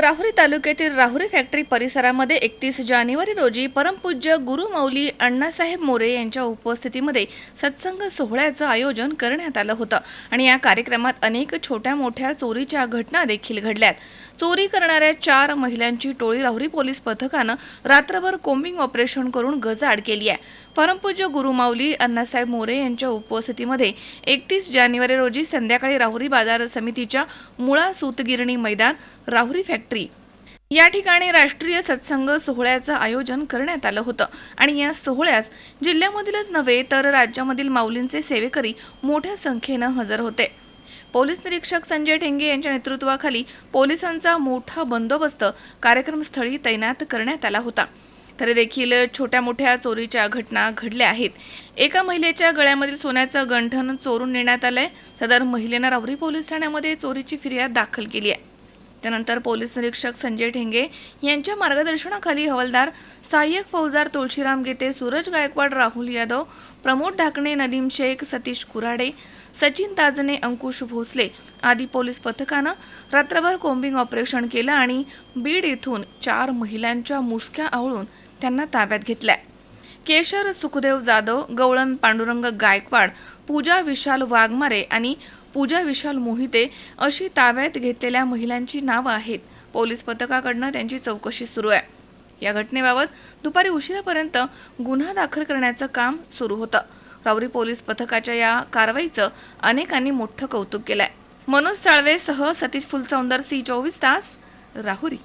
राहुरी तालुक्यातील राहुरी फॅक्टरी परिसरामध्ये एकतीस जानेवारी रोजी परमपूज्य गुरुमौली अण्णासाहेब मोरे यांच्या उपस्थितीमध्ये सत्संग सोहळ्याचं आयोजन करण्यात आलं होतं. आणि या कार्यक्रमात अनेक छोट्या मोठ्या चोरीच्या घटना देखील घडल्यात. चोरी करणाऱ्या चार महिलांची टोळी राहुरी पोलीस पथकानं रात्रभर कोम्बिंग ऑपरेशन करून गजाआड केली आहे. परमपूज्य गुरुमाऊली अण्णासाहेब मोरे यांच्या उपस्थितीमध्ये एकतीस जानेवारी रोजी संध्याकाळी राहुरी बाजार समितीच्या मुळा सूतगिरणी मैदान राहुरी फॅक्टरी या ठिकाणी राष्ट्रीय सत्संग सोहळ्याचं आयोजन करण्यात आलं होतं. आणि या सोहळ्यास जिल्ह्यामधीलच नव्हे तर राज्यामधील माऊलींचे सेवेकरी मोठ्या संख्येनं हजर होते. पोलीस निरीक्षक संजय ठेंगे यांच्या नेतृत्वाखाली पोलिसांचा मोठा बंदोबस्त कार्यक्रमस्थळी तैनात करण्यात आला होता. तरी देखील छोट्या मोठ्या चोरीच्या घटना घडल्या आहेत. एका महिलेच्या गळ्यामधील सोन्याचं गंठन चोरून नेण्यात आलंय. सदर महिलेनं रावरी पोलीस ठाण्यामध्ये चोरीची फिर्याद दाखल केली आहे. त्यानंतर पोलीस निरीक्षक संजय ठेंगे यांच्या मार्गदर्शनाखाली हवालदार सहाय्यक फौजदार तुळशीराम गेते सूरज गायकवाड राहुल यादव प्रमोद ढाकणे नदीम शेख सतीश कुराडे सचिन ताजने अंकुश भोसले आदी पोलीस पथकानं रात्रभर कोम्बिंग ऑपरेशन केलं आणि बीड येथून चार महिलांच्या मुसक्या आवळून त्यांना ताब्यात घेतल्या. केशर सुखदेव जाधव गवळण पांडुरंग गायकवाड पूजा विशाल वाघमारे आणि पूजा विशाल मोहिते अशी ताब्यात घेतलेल्या महिलांची नावं आहेत. पोलीस पथकाकडनं त्यांची चौकशी सुरू आहे. या घटनेबाबत दुपारी उशिरापर्यंत गुन्हा दाखल करण्याचं काम सुरू होतं. रावरी पोलीस पथकाच्या या कारवाईचं अनेकांनी मोठं कौतुक केलंय. मनोज साळवेसह सतीश फुलसौंदर सी चोवीस तास राहुरी.